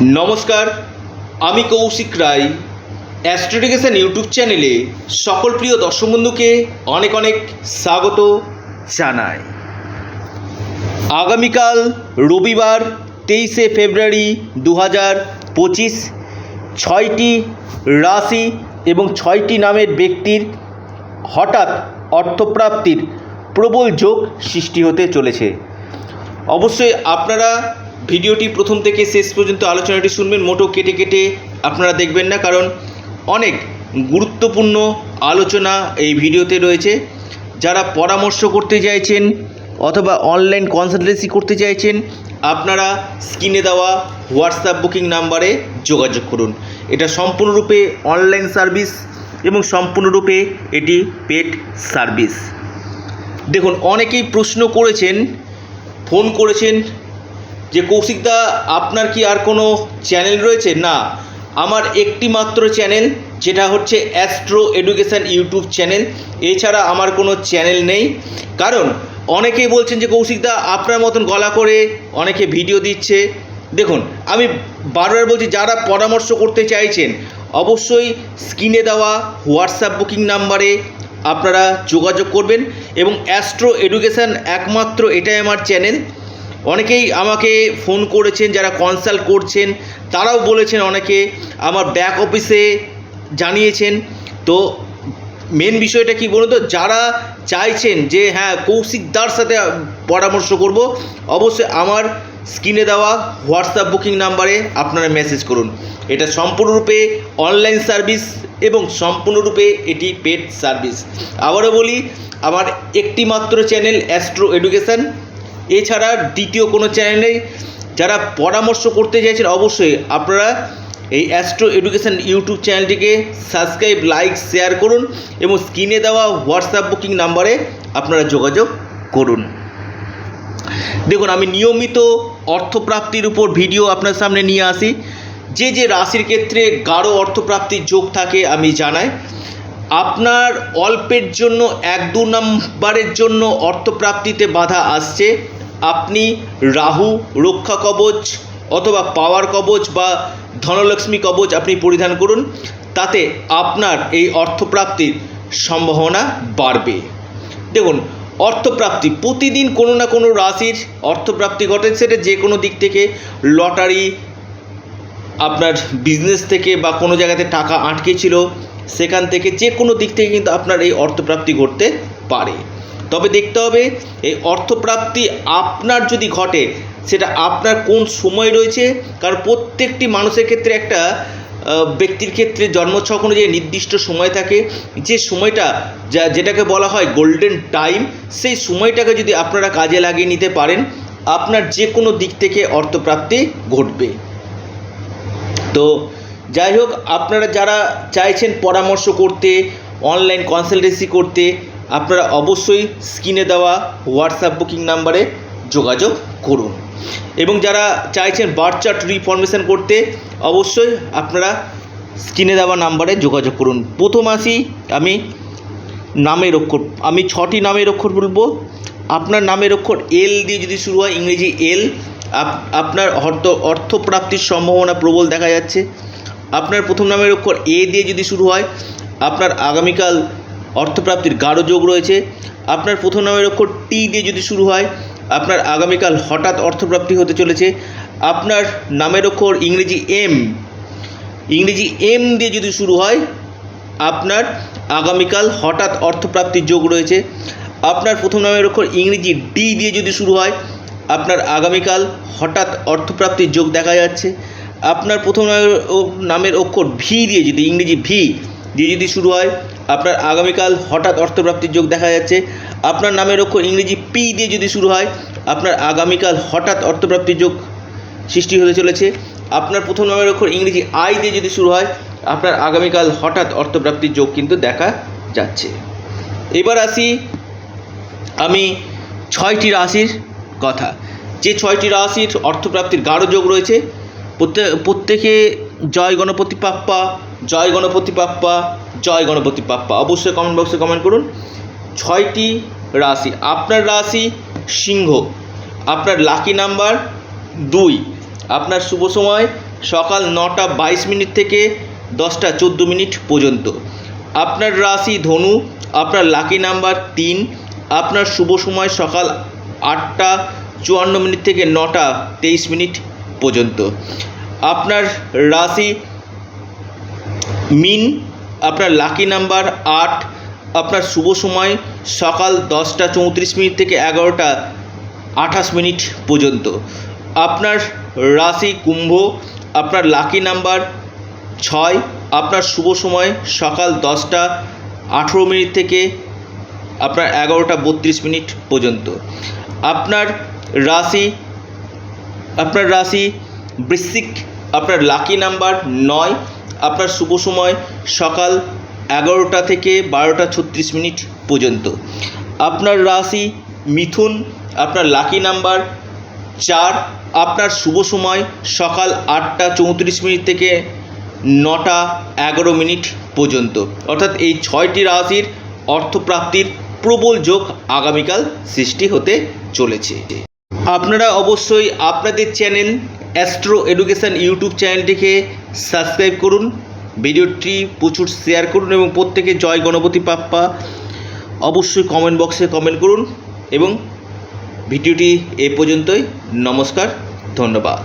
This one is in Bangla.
নমস্কার, আমি কৌশিক রায়। অ্যাস্ট্রোডিকেশন ইউটিউব চ্যানেলে সকল প্রিয় দর্শক বন্ধুকে অনেক অনেক স্বাগত জানাই। আগামীকাল রবিবার, তেইশে ফেব্রুয়ারি দু হাজার পঁচিশ, ছয়টি রাশি এবং ছয়টি নামের ব্যক্তির হঠাৎ অর্থপ্রাপ্তির প্রবল যোগ সৃষ্টি হতে চলেছে। অবশ্যই আপনারা ভিডিওটি প্রথম থেকে শেষ পর্যন্ত আলোচনাটি শুনবেন, মোটো কেটে কেটে আপনারা দেখবেন না, কারণ অনেক গুরুত্বপূর্ণ আলোচনা এই ভিডিওতে রয়েছে। যারা পরামর্শ করতে চাইছেন অথবা অনলাইন কনসালটেন্সি করতে চাইছেন, আপনারা স্ক্রিনে দেওয়া হোয়াটসঅ্যাপ বুকিং নাম্বারে যোগাযোগ করুন। এটা সম্পূর্ণরূপে অনলাইন সার্ভিস এবং সম্পূর্ণরূপে এটি পেড সার্ভিস দেখুন, অনেকেই প্রশ্ন করেছেন ফোন করেছেন যে কৌশিকদা, আপনার কি আর কোনো চ্যানেল রয়েছে? না। আমার একটি মাত্র চ্যানেল, যেটা হচ্ছে অ্যাস্ট্রো এডুকেশান ইউটিউব চ্যানেল। এছাড়া আমার কোনো চ্যানেল নেই। কারণ, অনেকেই বলছেন যে কৌশিকদা, আপনার মতন গলা করে অনেকে ভিডিও দিচ্ছে। দেখুন, আমি বারবার বলছি, যারা পরামর্শ করতে চাইছেন, অবশ্যই স্ক্রিনে দেওয়া হোয়াটসঅ্যাপ বুকিং নাম্বারে আপনারা যোগাযোগ করবেন। এবং অ্যাস্ট্রো এডুকেশান একমাত্র এটাই আমার চ্যানেল। অনেকেই আমাকে ফোন করেছেন, যারা কনসাল্ট করছেন, তারাও বলেছেন, অনেকে আমার ব্যাক অফিসে জানিয়েছেন। তো মেন বিষয়টা কি বলুন তো, যারা চাইছেন যে হ্যাঁ কৌশিকদার সাথে পরামর্শ করব, অবশ্যই আমার স্ক্রিনে দেওয়া হোয়াটসঅ্যাপ বুকিং নাম্বারে আপনারা মেসেজ করুন। এটা সম্পূর্ণরূপে অনলাইন সার্ভিস এবং সম্পূর্ণরূপে এটি পেড সার্ভিস আবারও বলি, আমার একটি মাত্র চ্যানেল অ্যাস্ট্রো এডুকেশান এছাড়া দ্বিতীয় কোনো চ্যানেল যারা পরামর্শ করতে চাইছেন, অবশ্যই আপনারা এই অ্যাস্ট্রো এডুকেশন ইউটিউব চ্যানেলটিকে সাবস্ক্রাইব লাইক শেয়ার করুন এবং স্ক্রিনে দেওয়া হোয়াটসঅ্যাপ বুকিং নাম্বারে আপনারা যোগাযোগ করুন। দেখুন, আমি নিয়মিত অর্থপ্রাপ্তির উপর ভিডিও আপনার সামনে নিয়ে আসি। যে যে রাশির ক্ষেত্রে গাঢ় অর্থপ্রাপ্তির যোগ থাকে, আমি জানাই। আপনার অল্পের জন্য, এক দু নম্বরের জন্য অর্থপ্রাপ্তিতে বাধা আসছে। আপনি রাহু, রক্ষা কবচ অথবা পাওয়ার কবচ বা ধনলক্ষ্মী কবচ আপনি পরিধান করুন, তাতে আপনার এই অর্থপ্রাপ্তির সম্ভাবনা বাড়বে। দেখুন, অর্থপ্রাপ্তি প্রতিদিন কোনো না কোনো রাশির অর্থপ্রাপ্তি ঘটে, সেটা যে কোনো দিক থেকে, লটারি, আপনার বিজনেস থেকে বা কোনো জায়গাতে টাকা আটকে ছিল, সেখান থেকে যে কোনো দিক থেকে কিন্তু আপনার এই অর্থপ্রাপ্তি ঘটতে পারে। তবে দেখতে হবে, এই অর্থপ্রাপ্তি আপনার যদি ঘটে, সেটা আপনার কোন সময় রয়েছে? কারণ প্রত্যেকটি মানুষের ক্ষেত্রে একটা ব্যক্তির ক্ষেত্রে জন্মছক অনুযায়ী নির্দিষ্ট সময় থাকে। যে সময়টা যা, যেটাকে বলা হয় গোল্ডেন টাইম সেই সময়টাকে যদি আপনারা কাজে লাগিয়ে নিতে পারেন, আপনার যে কোনো দিক থেকে অর্থপ্রাপ্তি ঘটবে। তো যাই হোক, আপনারা যারা চাইছেন পরামর্শ করতে অনলাইন কনসালটেন্সি করতে আপনারা অবশ্যই স্ক্রিনে দেওয়া হোয়াটসঅ্যাপ বুকিং নাম্বারে যোগাযোগ করুন। এবং যারা চাইছেন বার্থ চার্ট রিফরমেশন করতে, অবশ্যই আপনারা স্ক্রিনে দেওয়া নাম্বারে যোগাযোগ করুন। প্রথম আসি আমি নামের অক্ষর, আমি ছটি নামের অক্ষর বলব। আপনার নামের অক্ষর এল দিয়ে যদি শুরু হয়, ইংরেজি এল আপনার অর্থ, অর্থপ্রাপ্তির সম্ভাবনা প্রবল দেখা যাচ্ছে। আপনার প্রথম নামের অক্ষর এ দিয়ে যদি শুরু হয়, আপনার আগামীকাল অর্থপ্রাপ্তির গাঢ় যোগ রয়েছে। আপনার প্রথম নামের অক্ষর টি দিয়ে যদি শুরু হয়, আপনার আগামীকাল হঠাৎ অর্থপ্রাপ্তি হতে চলেছে। আপনার নামের অক্ষর ইংরেজি এম ইংরেজি এম দিয়ে যদি শুরু হয়, আপনার আগামীকাল হঠাৎ অর্থপ্রাপ্তির যোগ রয়েছে। আপনার প্রথম নামের অক্ষর ইংরেজি ডি দিয়ে যদি শুরু হয়, আপনার আগামীকাল হঠাৎ অর্থপ্রাপ্তির যোগ দেখা যাচ্ছে। আপনার প্রথম নামের অক্ষর ভি দিয়ে যদি ইংরেজি ভি দিয়ে যদি শুরু হয় আপনার আগামীকাল হঠাৎ অর্থপ্রাপ্তির যোগ দেখা যাচ্ছে। আপনার নামের অক্ষর ইংরেজি পি দিয়ে যদি শুরু হয়, আপনার আগামীকাল হঠাৎ অর্থপ্রাপ্তির যোগ সৃষ্টি হতে চলেছে। আপনার প্রথম নামের অক্ষর ইংরেজি আই দিয়ে যদি শুরু হয়, আপনার আগামীকাল হঠাৎ অর্থপ্রাপ্তির যোগ কিন্তু দেখা যাচ্ছে। এবার আসি আমি ছয়টি রাশির কথা। যে ছয়টি রাশির অর্থপ্রাপ্তির গাঢ় যোগ রয়েছে প্রত্যেক জয় গণপতি পাপ্পা, জয় গণপতি পাপ্পা জয় গণপতি পাপ্পা অবশ্যই কমেন্ট বক্সে কমেন্ট করুন। ছয়টি রাশি। আপনার রাশি সিংহ। আপনার লাকি নাম্বার দুই। আপনার শুভ সময় সকাল নটা বাইশ মিনিট থেকে দশটা চোদ্দ মিনিট পর্যন্ত। আপনার রাশি ধনু। আপনার লাকি নাম্বার তিন। আপনার শুভ সময় সকাল আটটা চুয়ান্ন মিনিট থেকে নটা তেইশ মিনিট পর্যন্ত। আপনার রাশি মিন। আপনার লাকি নাম্বার আট, আপনার শুভ সময় সকাল দশটা চৌত্রিশ মিনিট থেকে এগারোটা আঠাশ মিনিট পর্যন্ত। আপনার রাশি কুম্ভ, আপনার লাকি নাম্বার ছয়, আপনার শুভ সময় সকাল দশটা আঠেরো মিনিট থেকে আপনার এগারোটা বত্রিশ মিনিট পর্যন্ত। আপনার রাশি আপনার রাশি বৃশ্চিক, আপনার লাকি নাম্বার নয় আপনার শুভ সময় সকাল এগারোটা থেকে বারোটা ছত্রিশ মিনিট পর্যন্ত। আপনার রাশি মিথুন, আপনার লাকি নাম্বার চার। আপনার শুভ সময় সকাল আটটা চৌত্রিশ মিনিট থেকে নটা এগারো মিনিট পর্যন্ত। অর্থাৎ এই ছয়টি রাশির অর্থপ্রাপ্তির প্রবল যোগ আগামীকাল সৃষ্টি হতে চলেছে। আপনারা অবশ্যই আপনাদের চ্যানেল অ্যাস্ট্রো এডুকেশান ইউটিউব চ্যানেলটিকে সাবস্ক্রাইব করুন। ভিডিওটি প্রচুর শেয়ার করুন এবং প্রত্যেকে জয় গণপতি পাপ্পা অবশ্যই কমেন্ট বক্সে কমেন্ট করুন এবং ভিডিওটি এ পর্যন্তই। নমস্কার, ধন্যবাদ।